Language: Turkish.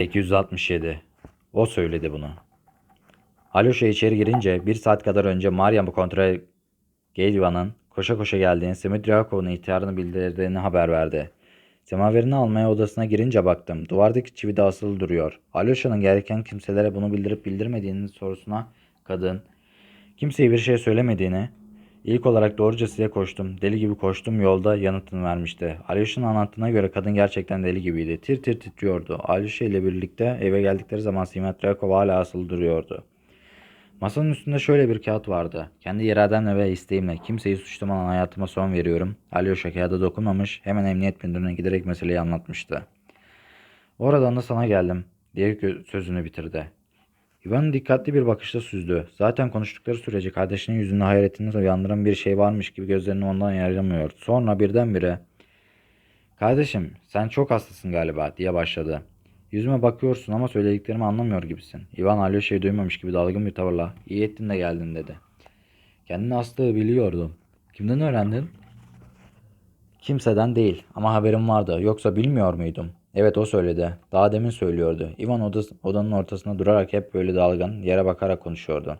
867. O söyledi bunu. Alyoşa içeri girince bir saat kadar önce Maryam kontrol Gelyvan'ın koşa koşa geldiğini, Semidrakov'un ihtiyarını bildirdiğini haber verdi. Semaverini almaya odasına girince baktım. Duvardaki çivi de asılı duruyor. Alyosha'nın gereken kimselere bunu bildirip bildirmediğinin sorusuna kadın, kimseye bir şey söylemediğini, ilk olarak doğruca size koştum, deli gibi koştum yolda yanıtını vermişti. Alyosha'nın anlattığına göre kadın gerçekten deli gibiydi. Tir tir titriyordu. Alyosha ile birlikte eve geldikleri zaman Semidrakov hala asılı duruyordu. Masanın üstünde şöyle bir kağıt vardı. Kendi irademle ve isteğimle kimseyi suçlamadan hayatıma son veriyorum. Alyosha kağıda dokunmamış, hemen emniyet müdürüne giderek meseleyi anlatmıştı. Oradan da sana geldim diye sözünü bitirdi. Ivan dikkatli bir bakışla süzdü. Zaten konuştukları sürece kardeşinin yüzünde hayretini uyandıran bir şey varmış gibi gözlerini ondan ayıramıyor. Sonra birdenbire Kardeşim sen çok hastasın galiba diye başladı. Yüzüme bakıyorsun ama söylediklerimi anlamıyor gibisin. Ivan Alyosha'yı duymamış gibi dalgın bir tavırla iyi ettin de geldin dedi. Kendini hastığı biliyordum. Kimden öğrendin? Kimseden değil ama haberim vardı. Yoksa bilmiyor muydum? Evet o söyledi. Daha demin söylüyordu. Ivan odas- odanın ortasında durarak hep böyle dalgın, yere bakarak konuşuyordu.